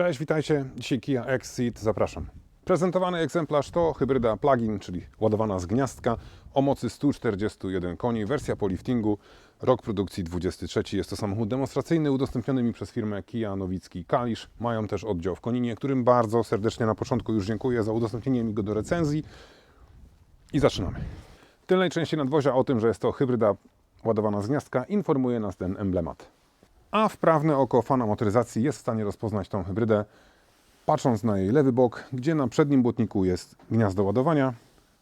Cześć, witajcie. Dzisiaj Kia Exit, zapraszam. Prezentowany egzemplarz to hybryda plug-in, czyli ładowana z gniazdka o mocy 141 koni, wersja po liftingu, rok produkcji 23. Jest to samochód demonstracyjny udostępniony mi przez firmę Kia Nowicki Kalisz. Mają też oddział w Koninie, którym bardzo serdecznie na początku już dziękuję za udostępnienie mi go do recenzji. I zaczynamy. Tylnej części nadwozia o tym, że jest to hybryda ładowana z gniazdka, informuje nas ten emblemat. A wprawne oko fana motoryzacji jest w stanie rozpoznać tą hybrydę, patrząc na jej lewy bok, gdzie na przednim błotniku jest gniazdo ładowania,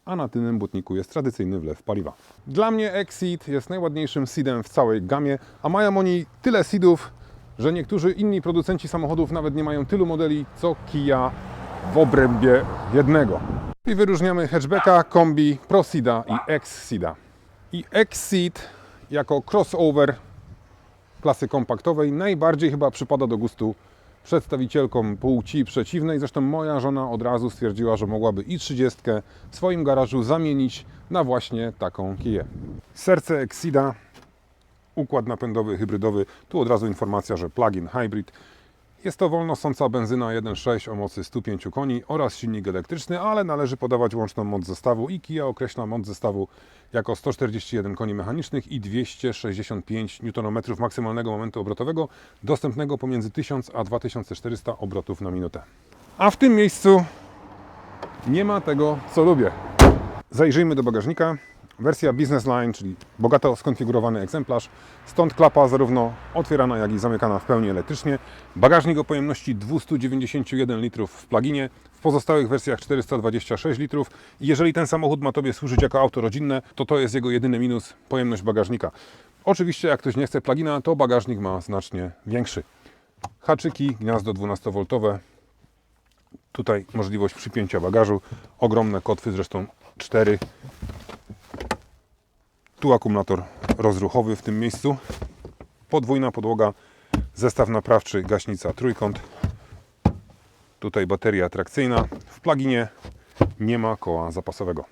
a na tylnym błotniku jest tradycyjny wlew paliwa. Dla mnie Exit jest najładniejszym seedem w całej gamie, a mają oni tyle seedów, że niektórzy inni producenci samochodów nawet nie mają tylu modeli, co Kia w obrębie jednego. I wyróżniamy hatchbacka, kombi, ProSeeda i X-Seeda. I X-Seed jako crossover klasy kompaktowej najbardziej chyba przypada do gustu przedstawicielkom płci przeciwnej. Zresztą moja żona od razu stwierdziła, że mogłaby i 30 w swoim garażu zamienić na właśnie taką kiję. Serce Exida, układ napędowy hybrydowy. Tu od razu informacja, że plug-in hybrid. Jest to wolnosąca benzyna 1.6 o mocy 105 koni oraz silnik elektryczny, ale należy podawać łączną moc zestawu i Kia określa moc zestawu jako 141 koni mechanicznych i 265 Nm maksymalnego momentu obrotowego, dostępnego pomiędzy 1000 a 2400 obrotów na minutę. A w tym miejscu nie ma tego, co lubię. Zajrzyjmy do bagażnika. Wersja Business Line, czyli bogato skonfigurowany egzemplarz. Stąd klapa zarówno otwierana, jak i zamykana w pełni elektrycznie. Bagażnik o pojemności 291 litrów w pluginie. W pozostałych wersjach 426 litrów. Jeżeli ten samochód ma Tobie służyć jako auto rodzinne, to to jest jego jedyny minus, pojemność bagażnika. Oczywiście, jak ktoś nie chce plugina, to bagażnik ma znacznie większy. Haczyki, gniazdo 12V, Tutaj możliwość przypięcia bagażu. Ogromne kotwy, zresztą cztery. Tu akumulator rozruchowy w tym miejscu. Podwójna podłoga, zestaw naprawczy, gaśnica trójkąt. Tutaj bateria atrakcyjna. W pluginie nie ma koła zapasowego.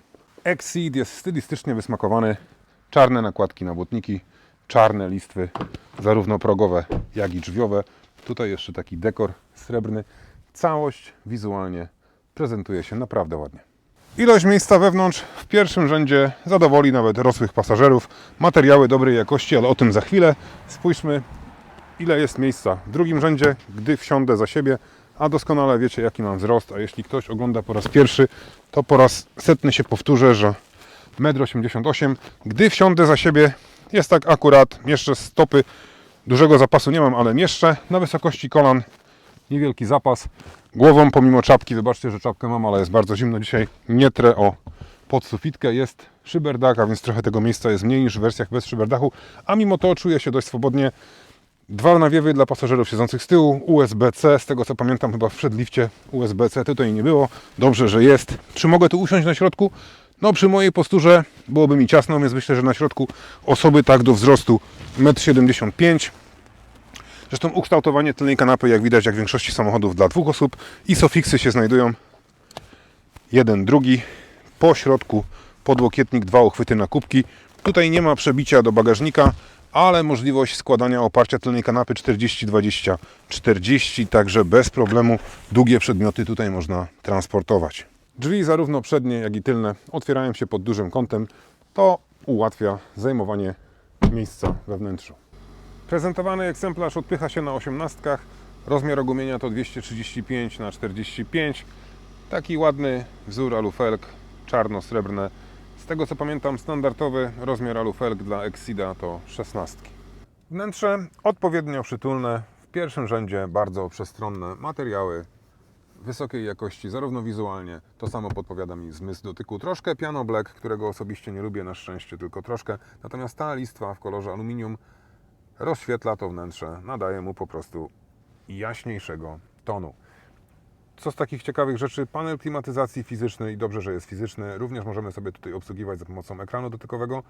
Exceed jest stylistycznie wysmakowany. Czarne nakładki na błotniki, czarne listwy, zarówno progowe, jak i drzwiowe. Tutaj jeszcze taki dekor srebrny. Całość wizualnie prezentuje się naprawdę ładnie. Ilość miejsca wewnątrz w pierwszym rzędzie zadowoli nawet rosłych pasażerów. Materiały dobrej jakości, ale o tym za chwilę. Spójrzmy, ile jest miejsca w drugim rzędzie, gdy wsiądę za siebie, a doskonale wiecie, jaki mam wzrost. A jeśli ktoś ogląda po raz pierwszy, to po raz setny się powtórzę, że 1,88 m. Gdy wsiądę za siebie, jest tak akurat, mieszczę stopy. Dużego zapasu nie mam, ale mieszczę na wysokości kolan niewielki zapas. Głową pomimo czapki, wybaczcie, że czapkę mam, ale jest bardzo zimno dzisiaj, nie trę o podsufitkę. Jest szyberdach, a więc trochę tego miejsca jest mniej niż w wersjach bez szyberdachu, a mimo to czuję się dość swobodnie. Dwa nawiewy dla pasażerów siedzących z tyłu, USB-C, z tego co pamiętam chyba w przedlifcie USB-C tutaj nie było. Dobrze, że jest. Czy mogę tu usiąść na środku? No przy mojej posturze byłoby mi ciasno, więc myślę, że na środku osoby tak do wzrostu 1,75 m. Zresztą ukształtowanie tylnej kanapy, jak widać, jak w większości samochodów dla dwóch osób. ISOFIXy się znajdują. Jeden, drugi. Po środku podłokietnik, dwa uchwyty na kubki. Tutaj nie ma przebicia do bagażnika, ale możliwość składania oparcia tylnej kanapy 40-20-40, także bez problemu długie przedmioty tutaj można transportować. Drzwi zarówno przednie, jak i tylne otwierają się pod dużym kątem. To ułatwia zajmowanie miejsca we wnętrzu. Prezentowany egzemplarz odpycha się na osiemnastkach. Rozmiar ogumienia to 235 na 45 Taki ładny wzór alufelg, czarno-srebrne. Z tego co pamiętam, standardowy rozmiar alufelg dla Exida to 16. Wnętrze odpowiednio przytulne, w pierwszym rzędzie bardzo przestronne materiały wysokiej jakości, zarówno wizualnie, to samo podpowiada mi zmysł dotyku. Troszkę piano black, którego osobiście nie lubię, na szczęście tylko troszkę. Natomiast ta listwa w kolorze aluminium rozświetla to wnętrze, nadaje mu po prostu jaśniejszego tonu. Co z takich ciekawych rzeczy, panel klimatyzacji fizyczny i dobrze, że jest fizyczny, również możemy sobie tutaj obsługiwać za pomocą ekranu dotykowego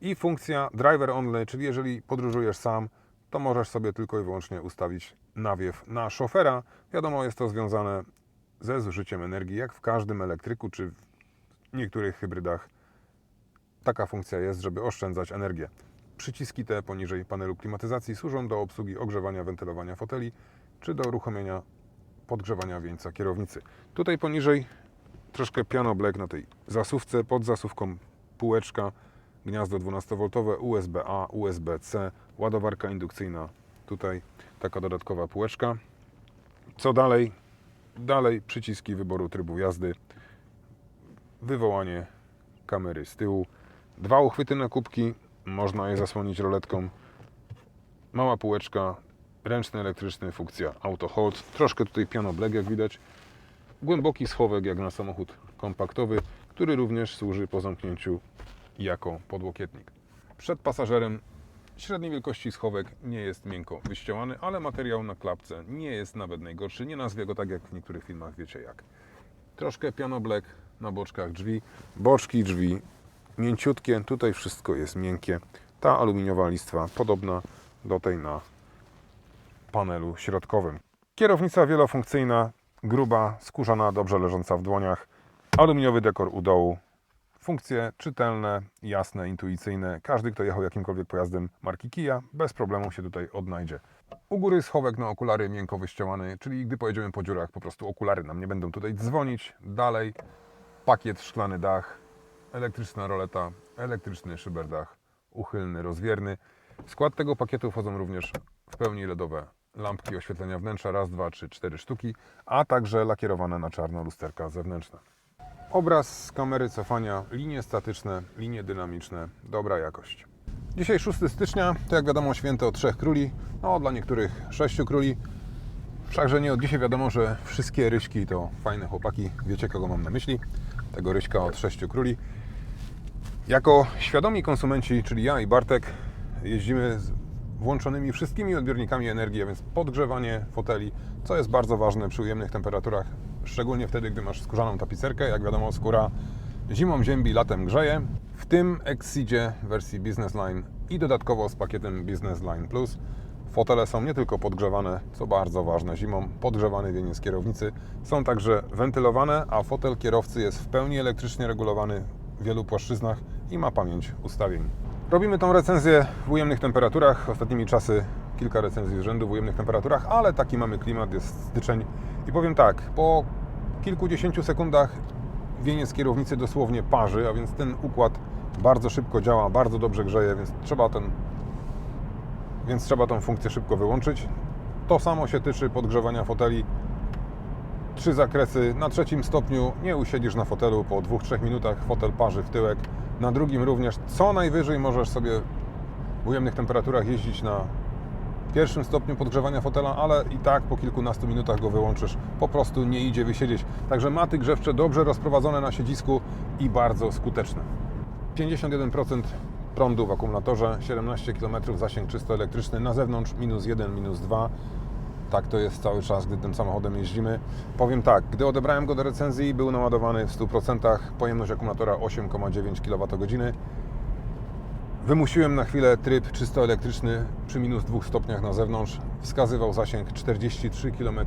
i funkcja driver only, czyli jeżeli podróżujesz sam, to możesz sobie tylko i wyłącznie ustawić nawiew na szofera. Wiadomo, jest to związane ze zużyciem energii, jak w każdym elektryku czy w niektórych hybrydach taka funkcja jest, żeby oszczędzać energię. Przyciski te poniżej panelu klimatyzacji służą do obsługi ogrzewania, wentylowania foteli czy do uruchomienia podgrzewania wieńca kierownicy. Tutaj poniżej troszkę piano black na tej zasuwce, pod zasuwką półeczka, gniazdo 12V, USB-A, USB-C, ładowarka indukcyjna, tutaj taka dodatkowa półeczka. Co dalej? Dalej przyciski wyboru trybu jazdy, wywołanie kamery z tyłu, dwa uchwyty na kubki, można je zasłonić roletką, mała półeczka, ręczny elektryczny, funkcja auto hold, troszkę tutaj piano black jak widać, głęboki schowek jak na samochód kompaktowy, który również służy po zamknięciu jako podłokietnik. Przed pasażerem średniej wielkości schowek nie jest miękko wyścielany, ale materiał na klapce nie jest nawet najgorszy. Nie nazwie go tak jak w niektórych filmach wiecie jak. Troszkę piano black na boczkach drzwi, boczki drzwi mięciutkie, tutaj wszystko jest miękkie. Ta aluminiowa listwa podobna do tej na panelu środkowym. Kierownica wielofunkcyjna, gruba, skórzana, dobrze leżąca w dłoniach. Aluminiowy dekor u dołu. Funkcje czytelne, jasne, intuicyjne. Każdy, kto jechał jakimkolwiek pojazdem marki Kia, bez problemu się tutaj odnajdzie. U góry schowek na okulary miękko wyścielany, czyli gdy pojedziemy po dziurach, po prostu okulary nam nie będą tutaj dzwonić. Dalej pakiet szklany dach, elektryczna roleta, elektryczny szyberdach, uchylny, rozwierny. W skład tego pakietu wchodzą również w pełni LEDowe lampki oświetlenia wnętrza, raz, dwa, trzy, cztery sztuki, a także lakierowane na czarno lusterka zewnętrzne. Obraz z kamery cofania, linie statyczne, linie dynamiczne, dobra jakość. Dzisiaj 6 stycznia, to jak wiadomo święto Trzech Króli, no dla niektórych Sześciu Króli. Wszakże nie od dzisiaj wiadomo, że wszystkie ryśki to fajne chłopaki, wiecie kogo mam na myśli, tego ryśka od Sześciu Króli. Jako świadomi konsumenci, czyli ja i Bartek, jeździmy z włączonymi wszystkimi odbiornikami energii, a więc podgrzewanie foteli, co jest bardzo ważne przy ujemnych temperaturach, szczególnie wtedy, gdy masz skórzaną tapicerkę. Jak wiadomo, skóra zimą ziębi, latem grzeje. W tym Exceedzie wersji Business Line i dodatkowo z pakietem Business Line Plus fotele są nie tylko podgrzewane, co bardzo ważne zimą, podgrzewany wieniec kierownicy, są także wentylowane, a fotel kierowcy jest w pełni elektrycznie regulowany w wielu płaszczyznach i ma pamięć ustawień. Robimy tą recenzję w ujemnych temperaturach. Ostatnimi czasy kilka recenzji z rzędu w ujemnych temperaturach, ale taki mamy klimat, jest styczeń. I powiem tak, po kilkudziesięciu sekundach wieniec kierownicy dosłownie parzy, a więc ten układ bardzo szybko działa, bardzo dobrze grzeje, więc trzeba ten więc trzeba tą funkcję szybko wyłączyć. To samo się tyczy podgrzewania foteli. Trzy zakresy. Na trzecim stopniu nie usiedzisz na fotelu po 2-3 minutach, fotel parzy w tyłek. Na drugim również co najwyżej możesz sobie w ujemnych temperaturach jeździć na pierwszym stopniu podgrzewania fotela, ale i tak po kilkunastu minutach go wyłączysz. Po prostu nie idzie wysiedzieć. Także maty grzewcze dobrze rozprowadzone na siedzisku i bardzo skuteczne. 51% prądu w akumulatorze, 17 km zasięg czysto elektryczny, na zewnątrz minus 1, minus 2. Tak to jest cały czas, gdy tym samochodem jeździmy. Powiem tak, gdy odebrałem go do recenzji, był naładowany w 100%, pojemność akumulatora 8,9 kWh. Wymusiłem na chwilę tryb czysto elektryczny przy minus 2 stopniach na zewnątrz. Wskazywał zasięg 43 km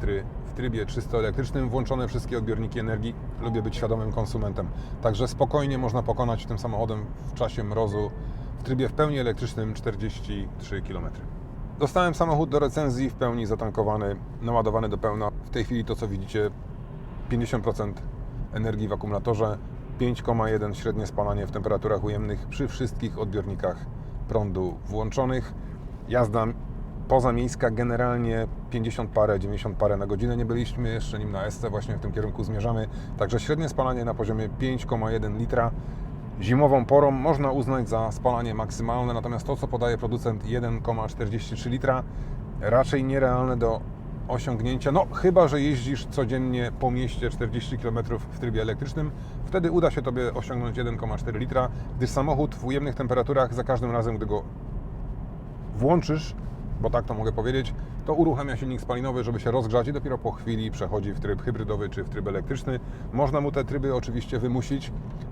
w trybie czysto elektrycznym, włączone wszystkie odbiorniki energii. Lubię być świadomym konsumentem. Także spokojnie można pokonać tym samochodem w czasie mrozu w trybie w pełni elektrycznym 43 km. Dostałem samochód do recenzji w pełni zatankowany, naładowany do pełna. W tej chwili to co widzicie 50% energii w akumulatorze, 5,1 średnie spalanie w temperaturach ujemnych przy wszystkich odbiornikach prądu włączonych. Jazda pozamiejska generalnie 50 parę, 90 parę na godzinę. Nie byliśmy jeszcze nim na SC, właśnie w tym kierunku zmierzamy. Także średnie spalanie na poziomie 5,1 litra. Zimową porą można uznać za spalanie maksymalne, natomiast to, co podaje producent 1,43 litra, raczej nierealne do osiągnięcia. No, chyba że jeździsz codziennie po mieście 40 km w trybie elektrycznym, wtedy uda się Tobie osiągnąć 1,4 litra, gdyż samochód w ujemnych temperaturach za każdym razem, gdy go włączysz, bo tak to mogę powiedzieć, to uruchamia silnik spalinowy, żeby się rozgrzać i dopiero po chwili przechodzi w tryb hybrydowy czy w tryb elektryczny. Można mu te tryby oczywiście wymusić.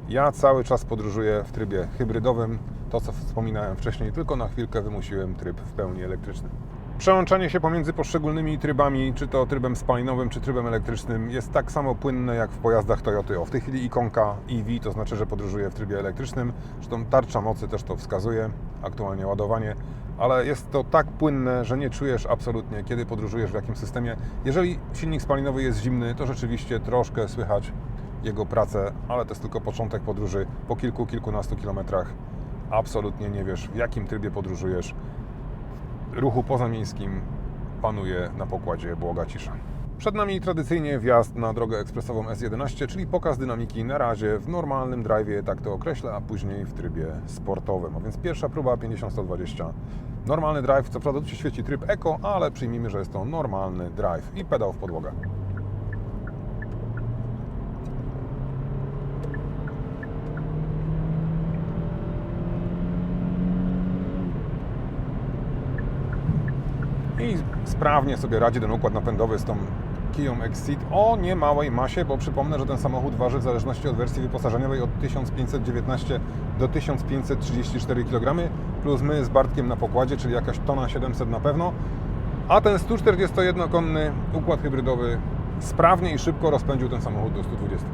Ja cały czas podróżuję w trybie hybrydowym. To, co wspominałem wcześniej, tylko na chwilkę wymusiłem tryb w pełni elektryczny. Przełączanie się pomiędzy poszczególnymi trybami, czy to trybem spalinowym, czy trybem elektrycznym, jest tak samo płynne jak w pojazdach Toyoty. O, w tej chwili ikonka EV, to znaczy, że podróżuję w trybie elektrycznym. Zresztą tarcza mocy też to wskazuje, aktualnie ładowanie, ale jest to tak płynne, że nie czujesz absolutnie, kiedy podróżujesz w jakim systemie. Jeżeli silnik spalinowy jest zimny, to rzeczywiście troszkę słychać jego pracę, ale to jest tylko początek podróży. Po kilku, kilkunastu kilometrach absolutnie nie wiesz, w jakim trybie podróżujesz. Ruchu pozamiejskim panuje na pokładzie błoga cisza. Przed nami tradycyjnie wjazd na drogę ekspresową S11, czyli pokaz dynamiki na razie w normalnym drive'ie, tak to określę, a później w trybie sportowym. A więc pierwsza próba 50-120. Normalny drive, co prawda tu się świeci tryb Eco, ale przyjmijmy, że jest to normalny drive i pedał w podłogę. i sprawnie sobie radzi ten układ napędowy z tą Kiją Exceed o niemałej masie, bo przypomnę, że ten samochód waży w zależności od wersji wyposażeniowej od 1519 do 1534 kg, plus my z Bartkiem na pokładzie, czyli jakaś tona 700 na pewno, a ten 141-konny układ hybrydowy sprawnie i szybko rozpędził ten samochód do 120.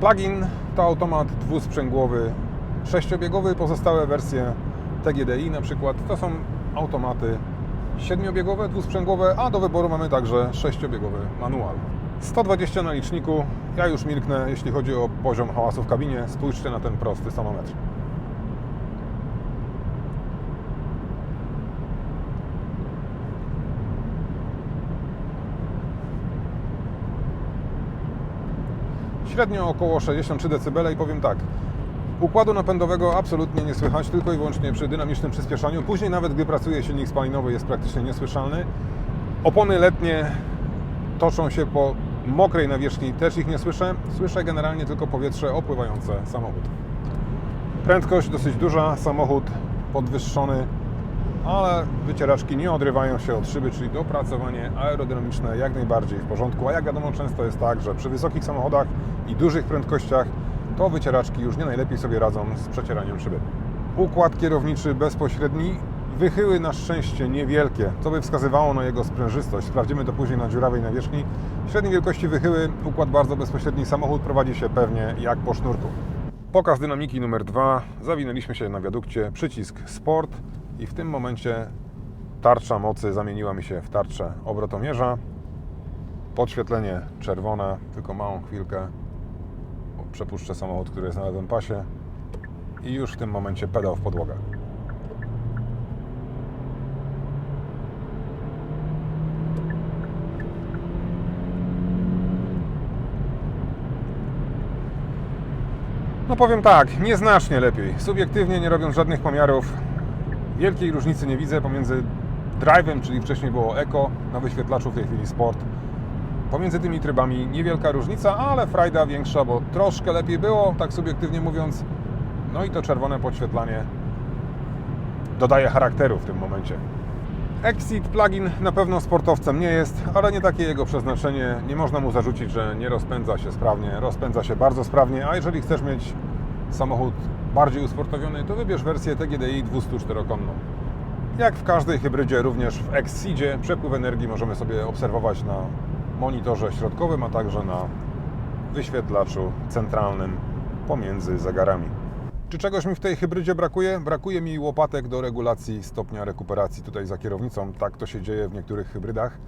Plug-in to automat dwusprzęgłowy, sześciobiegowy, pozostałe wersje TGDI na przykład to są automaty siedmiobiegowe, dwusprzęgłowe, a do wyboru mamy także sześciobiegowy manual. 120 na liczniku, ja już milknę, jeśli chodzi o poziom hałasu w kabinie, spójrzcie na ten prosty stanometr. Średnio około 63 dB i powiem tak, Układu napędowego absolutnie nie słychać, tylko i wyłącznie przy dynamicznym przyspieszaniu. Później nawet gdy pracuje silnik spalinowy jest praktycznie niesłyszalny. Opony letnie toczą się po mokrej nawierzchni, też ich nie słyszę. Słyszę generalnie tylko powietrze opływające samochód. Prędkość dosyć duża, samochód podwyższony, ale wycieraczki nie odrywają się od szyby, czyli dopracowanie aerodynamiczne jak najbardziej w porządku. A jak wiadomo, często jest tak, że przy wysokich samochodach i dużych prędkościach to wycieraczki już nie najlepiej sobie radzą z przecieraniem szyby. Układ kierowniczy bezpośredni, wychyły na szczęście niewielkie, co by wskazywało na jego sprężystość. Sprawdzimy to później na dziurawej nawierzchni. Średniej wielkości wychyły, układ bardzo bezpośredni, samochód prowadzi się pewnie jak po sznurku. Pokaz dynamiki numer dwa. Zawinęliśmy się na wiadukcie, przycisk Sport i w tym momencie tarcza mocy zamieniła mi się w tarczę obrotomierza. Podświetlenie czerwone, tylko małą chwilkę przepuszczę samochód, który jest na lewym pasie i już w tym momencie pedał w podłogę. No powiem tak, nieznacznie lepiej. Subiektywnie, nie robiąc żadnych pomiarów, wielkiej różnicy nie widzę pomiędzy drive'em, czyli wcześniej było Eco, na wyświetlaczu w tej chwili Sport, Pomiędzy tymi trybami niewielka różnica, ale frajda większa, bo troszkę lepiej było, tak subiektywnie mówiąc. No i to czerwone podświetlanie dodaje charakteru w tym momencie. Exit plugin na pewno sportowcem nie jest, ale nie takie jego przeznaczenie. Nie można mu zarzucić, że nie rozpędza się sprawnie. Rozpędza się bardzo sprawnie, a jeżeli chcesz mieć samochód bardziej usportowiony, to wybierz wersję TGDI 204-konną. Jak w każdej hybrydzie, również w Exceedzie przepływ energii możemy sobie obserwować na monitorze środkowym, a także na wyświetlaczu centralnym pomiędzy zegarami. Czy czegoś mi w tej hybrydzie brakuje? Brakuje mi łopatek do regulacji stopnia rekuperacji tutaj za kierownicą. Tak to się dzieje w niektórych hybrydach.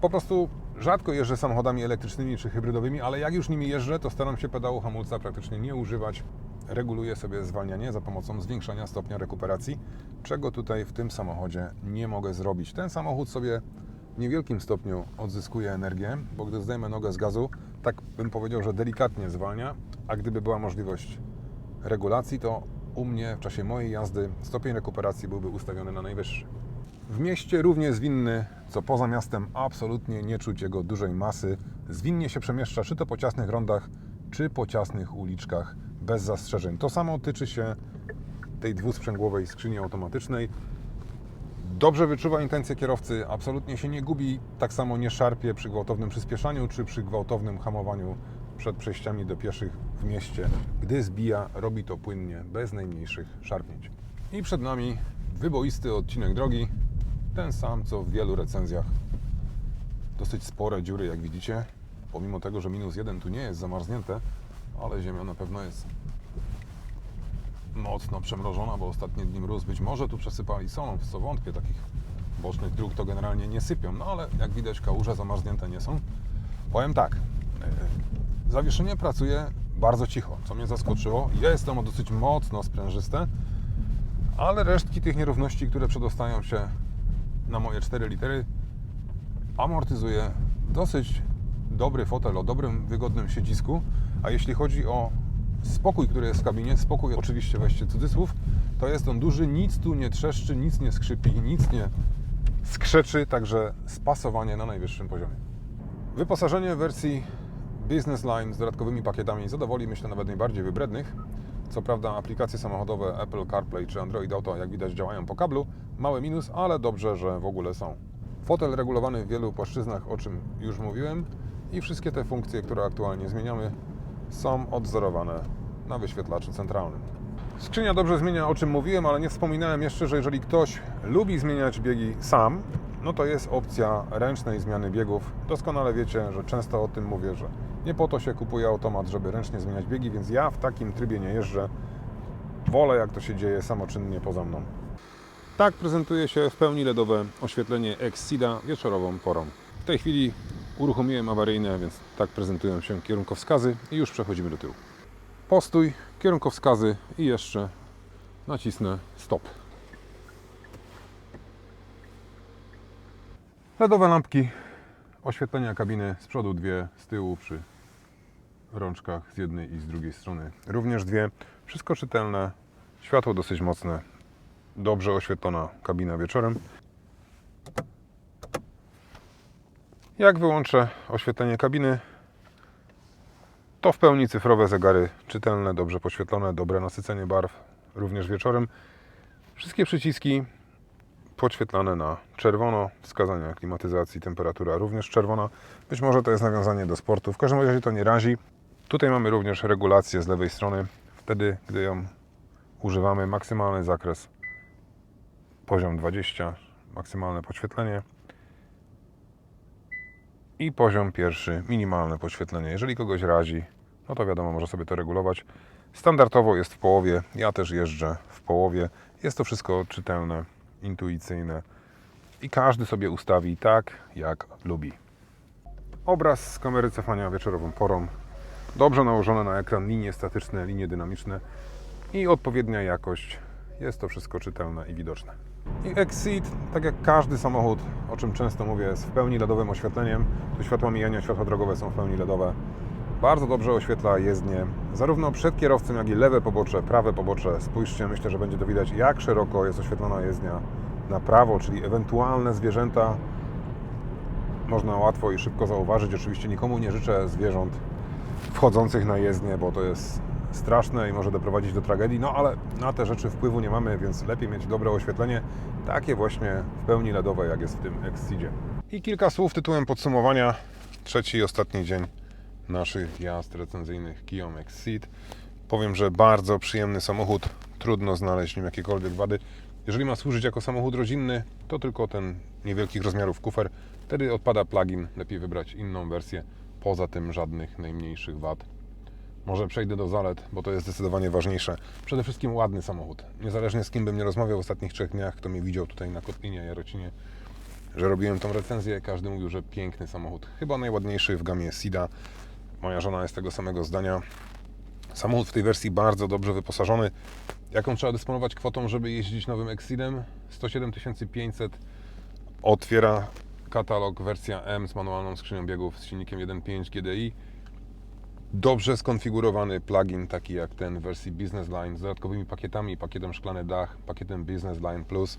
Po prostu rzadko jeżdżę samochodami elektrycznymi czy hybrydowymi, ale jak już nimi jeżdżę, to staram się pedału hamulca praktycznie nie używać. Reguluję sobie zwalnianie za pomocą zwiększania stopnia rekuperacji, czego tutaj w tym samochodzie nie mogę zrobić. Ten samochód sobie w niewielkim stopniu odzyskuje energię, bo gdy zdejmę nogę z gazu, tak bym powiedział, że delikatnie zwalnia, a gdyby była możliwość regulacji, to u mnie w czasie mojej jazdy stopień rekuperacji byłby ustawiony na najwyższy. W mieście równie zwinny, co poza miastem absolutnie nie czuć jego dużej masy. Zwinnie się przemieszcza czy to po ciasnych rondach, czy po ciasnych uliczkach bez zastrzeżeń. To samo tyczy się tej dwusprzęgłowej skrzyni automatycznej dobrze wyczuwa intencje kierowcy, absolutnie się nie gubi, tak samo nie szarpie przy gwałtownym przyspieszaniu czy przy gwałtownym hamowaniu przed przejściami do pieszych w mieście. Gdy zbija, robi to płynnie, bez najmniejszych szarpnięć. I przed nami wyboisty odcinek drogi, ten sam co w wielu recenzjach. Dosyć spore dziury, jak widzicie, pomimo tego, że minus jeden tu nie jest zamarznięte, ale ziemia na pewno jest. Mocno przemrożona, bo ostatnie dni mróz. Być może tu przesypali solą, w co wątpię. Takich bocznych dróg to generalnie nie sypią, no ale jak widać kałuże zamarznięte nie są. Powiem tak, e, zawieszenie pracuje bardzo cicho, co mnie zaskoczyło. Jest ono dosyć mocno sprężyste, ale resztki tych nierówności, które przedostają się na moje 4 litery, amortyzuje dosyć dobry fotel o dobrym, wygodnym siedzisku. A jeśli chodzi o spokój, który jest w kabinie, spokój oczywiście weźcie cudzysłów, to jest on duży, nic tu nie trzeszczy, nic nie skrzypi, nic nie skrzeczy, także spasowanie na najwyższym poziomie. Wyposażenie w wersji Business Line z dodatkowymi pakietami zadowoli myślę nawet najbardziej wybrednych. Co prawda aplikacje samochodowe Apple CarPlay czy Android Auto jak widać działają po kablu. Mały minus, ale dobrze, że w ogóle są. Fotel regulowany w wielu płaszczyznach, o czym już mówiłem i wszystkie te funkcje, które aktualnie zmieniamy są odzorowane na wyświetlaczu centralnym. Skrzynia dobrze zmienia, o czym mówiłem, ale nie wspominałem jeszcze, że jeżeli ktoś lubi zmieniać biegi sam, no to jest opcja ręcznej zmiany biegów. Doskonale wiecie, że często o tym mówię, że nie po to się kupuje automat, żeby ręcznie zmieniać biegi, więc ja w takim trybie nie jeżdżę. Wolę, jak to się dzieje samoczynnie poza mną. Tak prezentuje się w pełni LEDowe oświetlenie Exceeda wieczorową porą. W tej chwili uruchomiłem awaryjne, więc tak prezentują się kierunkowskazy i już przechodzimy do tyłu. Postój, kierunkowskazy i jeszcze nacisnę stop. LEDowe lampki, oświetlenia kabiny z przodu dwie, z tyłu przy rączkach z jednej i z drugiej strony również dwie. Wszystko czytelne, światło dosyć mocne, dobrze oświetlona kabina wieczorem. Jak wyłączę oświetlenie kabiny, to w pełni cyfrowe zegary czytelne, dobrze poświetlone, dobre nasycenie barw również wieczorem. Wszystkie przyciski podświetlane na czerwono, wskazania klimatyzacji, temperatura również czerwona. Być może to jest nawiązanie do sportu, w każdym razie to nie razi. Tutaj mamy również regulację z lewej strony. Wtedy, gdy ją używamy, maksymalny zakres poziom 20, maksymalne podświetlenie i poziom pierwszy, minimalne podświetlenie. Jeżeli kogoś razi, no to wiadomo, może sobie to regulować. Standardowo jest w połowie, ja też jeżdżę w połowie. Jest to wszystko czytelne, intuicyjne i każdy sobie ustawi tak, jak lubi. Obraz z kamery cofania wieczorową porą. Dobrze nałożone na ekran linie statyczne, linie dynamiczne i odpowiednia jakość. Jest to wszystko czytelne i widoczne. I Exceed, tak jak każdy samochód, o czym często mówię, jest w pełni LEDowym oświetleniem. Tu światła mijania, światła drogowe są w pełni LEDowe. Bardzo dobrze oświetla jezdnię, zarówno przed kierowcą, jak i lewe pobocze, prawe pobocze. Spójrzcie, myślę, że będzie to widać, jak szeroko jest oświetlona jezdnia na prawo, czyli ewentualne zwierzęta można łatwo i szybko zauważyć. Oczywiście nikomu nie życzę zwierząt wchodzących na jezdnię, bo to jest straszne i może doprowadzić do tragedii, no ale na te rzeczy wpływu nie mamy, więc lepiej mieć dobre oświetlenie, takie właśnie w pełni LEDowe, jak jest w tym Exceedzie. I kilka słów tytułem podsumowania. Trzeci i ostatni dzień naszych jazd recenzyjnych Kijom Exceed. Powiem, że bardzo przyjemny samochód, trudno znaleźć w nim jakiekolwiek wady. Jeżeli ma służyć jako samochód rodzinny, to tylko ten niewielkich rozmiarów kufer. Wtedy odpada plugin, lepiej wybrać inną wersję. Poza tym żadnych najmniejszych wad. Może przejdę do zalet, bo to jest zdecydowanie ważniejsze. Przede wszystkim ładny samochód. Niezależnie z kim bym nie rozmawiał w ostatnich trzech dniach, kto mnie widział tutaj na Kotlinie, Jarocinie, że robiłem tą recenzję, każdy mówił, że piękny samochód. Chyba najładniejszy w gamie Sida. Moja żona jest tego samego zdania. Samochód w tej wersji bardzo dobrze wyposażony. Jaką trzeba dysponować kwotą, żeby jeździć nowym Exceedem? 107 500 otwiera katalog wersja M z manualną skrzynią biegów z silnikiem 1.5 GDI. Dobrze skonfigurowany plugin, taki jak ten w wersji Business Line, z dodatkowymi pakietami, pakietem szklany dach, pakietem Business Line Plus.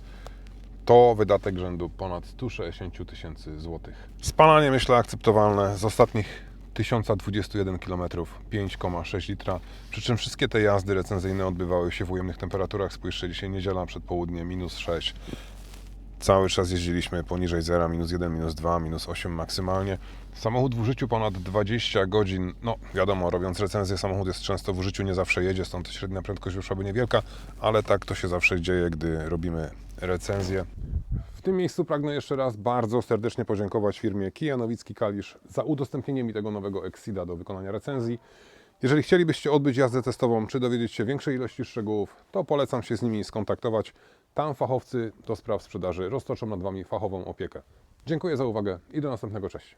To wydatek rzędu ponad 160 tysięcy złotych. Spalanie myślę akceptowalne. Z ostatnich 1021 km 5,6 litra. Przy czym wszystkie te jazdy recenzyjne odbywały się w ujemnych temperaturach. Spójrzcie, dzisiaj niedziela przed południem minus 6. Cały czas jeździliśmy poniżej 0, minus 1, minus 2, minus 8 maksymalnie. Samochód w użyciu ponad 20 godzin. No, wiadomo, robiąc recenzję, samochód jest często w użyciu, nie zawsze jedzie, stąd średnia prędkość wyszłaby niewielka, ale tak to się zawsze dzieje, gdy robimy recenzję. W tym miejscu pragnę jeszcze raz bardzo serdecznie podziękować firmie Kia Nowicki Kalisz za udostępnienie mi tego nowego Exida do wykonania recenzji. Jeżeli chcielibyście odbyć jazdę testową, czy dowiedzieć się większej ilości szczegółów, to polecam się z nimi skontaktować. Tam fachowcy do spraw sprzedaży roztoczą nad Wami fachową opiekę. Dziękuję za uwagę i do następnego. Cześć.